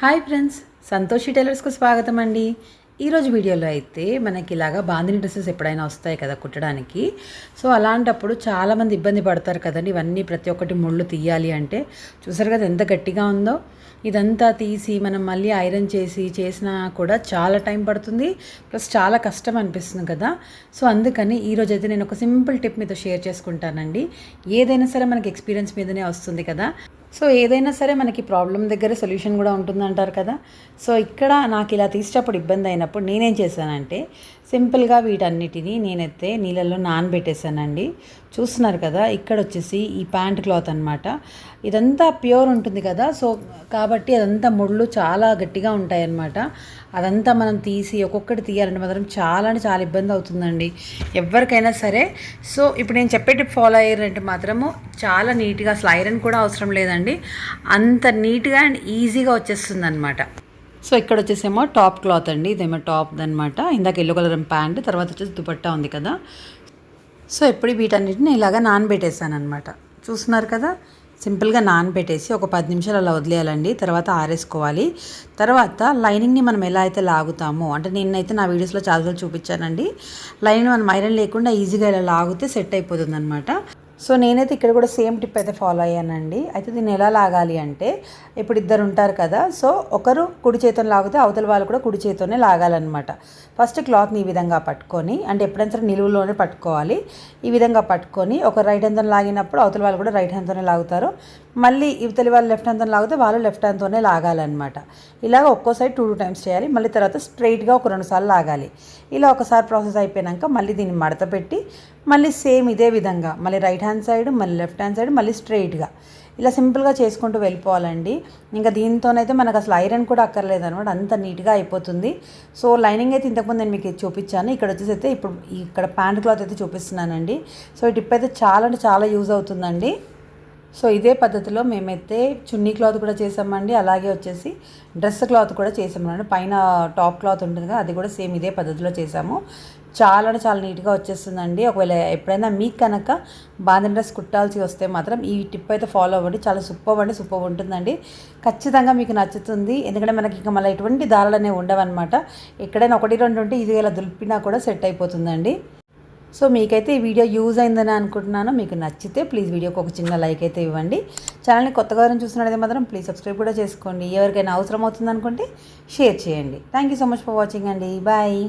Hi friends Santoshi టైలర్స్కు స్వాగతం అండి ఈరోజు వీడియోలో అయితే మనకి ఇలాగా బాందిని డ్రెస్సెస్ ఎప్పుడైనా వస్తాయి కదా కుట్టడానికి. సో అలాంటప్పుడు చాలామంది ఇబ్బంది పడతారు కదండి. ఇవన్నీ ప్రతి ఒక్కటి ముళ్ళు తీయాలి అంటే. చూసారు కదా ఎంత గట్టిగా ఉందో. ఇదంతా తీసి మనం మళ్ళీ ఐరన్ చేసి చేసినా కూడా చాలా టైం పడుతుంది. ప్లస్ చాలా కష్టం అనిపిస్తుంది కదా. సో అందుకని ఈరోజు అయితే నేను ఒక సింపుల్ టిప్ మీతో షేర్ చేసుకుంటానండి. ఏదైనా సరే మనకి ఎక్స్పీరియన్స్ మీదనే వస్తుంది కదా. సో ఏదైనా సరే మనకి ప్రాబ్లం దగ్గర సొల్యూషన్ కూడా ఉంటుందంటారు కదా. సో ఇక్కడ నాకు ఇలా తీసేటప్పుడు ఇబ్బంది అయినప్పుడు నేనేం చేశానంటే సింపుల్గా వీటన్నిటిని నేనైతే నీళ్ళల్లో నానబెట్టేశానండి. చూస్తున్నారు కదా ఇక్కడ వచ్చేసి ఈ ప్యాంట్ క్లాత్ అనమాట ఇదంతా ప్యూర్ ఉంటుంది కదా సో కాబట్టి అదంతా ముళ్ళు చాలా గట్టిగా ఉంటాయన్నమాట. అదంతా మనం తీసి ఒక్కొక్కటి తీయాలంటే మాత్రం చాలా అంటే చాలా ఇబ్బంది అవుతుందండి ఎవరికైనా సరే. సో ఇప్పుడు నేను చెప్పే టిప్ ఫాలో అయ్యారంటే మాత్రము చాలా నీట్గా అసలు ఐరన్ కూడా అవసరం లేదండి. అంత నీట్గా అండ్ ఈజీగా వచ్చేస్తుంది అనమాట సో ఇక్కడ వచ్చేసేమో టాప్ క్లాత్ అండి ఇదేమో టాప్ అనమాట ఇందాక ఎల్లో కలర్ ప్యాంట్ తర్వాత వచ్చేసి దుపట్టా ఉంది కదా. సో ఎప్పుడు వీటన్నిటిని ఇలాగా నానబెట్టేసాను అనమాట చూస్తున్నారు కదా? సింపుల్గా నానబెట్టేసి ఒక పది నిమిషాలు అలా వదిలేయాలండి తర్వాత ఆరేసుకోవాలి. తర్వాత లైనింగ్ని మనం ఎలా అయితే లాగుతామో అంటే నిన్నైతే నా వీడియోస్లో చాలాసార్లు చూపించానండి. లైనింగ్ మనం ఐరన్ లేకుండా ఈజీగా ఇలా లాగితే సెట్ అయిపోతుంది అనమాట సో నేనైతే ఇక్కడ కూడా సేమ్ టిప్ అయితే ఫాలో అయ్యానండి. అయితే దీన్ని ఎలా లాగాలి అంటే ఇప్పుడు ఇద్దరు ఉంటారు కదా సో ఒకరు కుడి చేతిని లాగితే అవతల వాళ్ళు కూడా కుడి చేతితోనే లాగాలన్నమాట. ఫస్ట్ క్లాత్ని ఈ విధంగా పట్టుకొని అంటే ఎప్పుడైనా సరే నిలువులోనే పట్టుకోవాలి. ఈ విధంగా పట్టుకొని ఒక రైట్ హ్యాండ్తో లాగినప్పుడు అవతల వాళ్ళు కూడా రైట్ హ్యాండ్తోనే లాగుతారు. మళ్ళీ ఇవతలి వాళ్ళు లెఫ్ట్ హ్యాండ్తో లాగితే వాళ్ళు లెఫ్ట్ హ్యాండ్తోనే లాగాలన్నమాట. ఇలాగ ఒక్కో సైడ్ టూ టూ టైమ్స్ చేయాలి. మళ్ళీ తర్వాత స్ట్రైట్గా ఒక రెండు సార్లు లాగాలి. ఇలా ఒకసారి ప్రాసెస్ అయిపోయాక మళ్ళీ దీన్ని మడత పెట్టి మళ్ళీ సేమ్ ఇదే విధంగా మళ్ళీ రైట్ హ్యాండ్ సైడ్ మళ్ళీ లెఫ్ట్ హ్యాండ్ సైడ్ మళ్ళీ స్ట్రైట్గా ఇలా సింపుల్గా చేసుకుంటూ వెళ్ళిపోవాలండి. ఇంకా దీంతోనైతే మనకు అసలు ఐరన్ కూడా అక్కర్లేదు అనమాట అంత నీట్గా అయిపోతుంది. సో లైనింగ్ అయితే ఇంతకుముందు నేను మీకు చూపించాను. ఇక్కడ వచ్చేసి అయితే ఇప్పుడు ఇక్కడ ప్యాంట్ క్లాత్ అయితే చూపిస్తున్నానండి. సో ఈ టిప్ అయితే చాలా అంటే చాలా యూజ్ అవుతుందండి. సో ఇదే పద్ధతిలో మేమైతే చున్నీ క్లాత్ కూడా చేసామండి అలాగే వచ్చేసి డ్రెస్ క్లాత్ కూడా చేసామండి. పైన టాప్ క్లాత్ ఉంటుంది కదా అది కూడా సేమ్ ఇదే పద్ధతిలో చేసాము. చాలా చాలా నీట్గా వచ్చేస్తుందండి. ఒకవేళ ఎప్పుడైనా మీకు కనుక బాంధన్ డ్రెస్ కుట్టాల్సి వస్తే మాత్రం ఈ టిప్ అయితే ఫాలో అవ్వండి. చాలా సూపర్ అండి సూపర్ ఉంటుందండి. ఖచ్చితంగా మీకు నచ్చుతుంది. ఎందుకంటే మనకి ఇంకా మళ్ళీ ఎటువంటి దారాలు అనేవి ఉండవన్నమాట. ఎక్కడైనా ఒకటి రెండు ఉంటే ఇది ఇలా దులిపినా కూడా సెట్ అయిపోతుందండి. సో మీకైతే ఈ వీడియో యూజ్ అయిందని అనుకుంటున్నాను. మీకు నచ్చితే ప్లీజ్ వీడియోకి ఒక చిన్న లైక్ అయితే ఇవ్వండి. ఛానల్ని కొత్తగా ఎవరైనా మాత్రం ప్లీజ్ సబ్స్క్రైబ్ కూడా చేసుకోండి. ఎవరికైనా అవసరం అవుతుంది అనుకుంటే షేర్ చేయండి. Thank you so much for watching అండి. బాయ్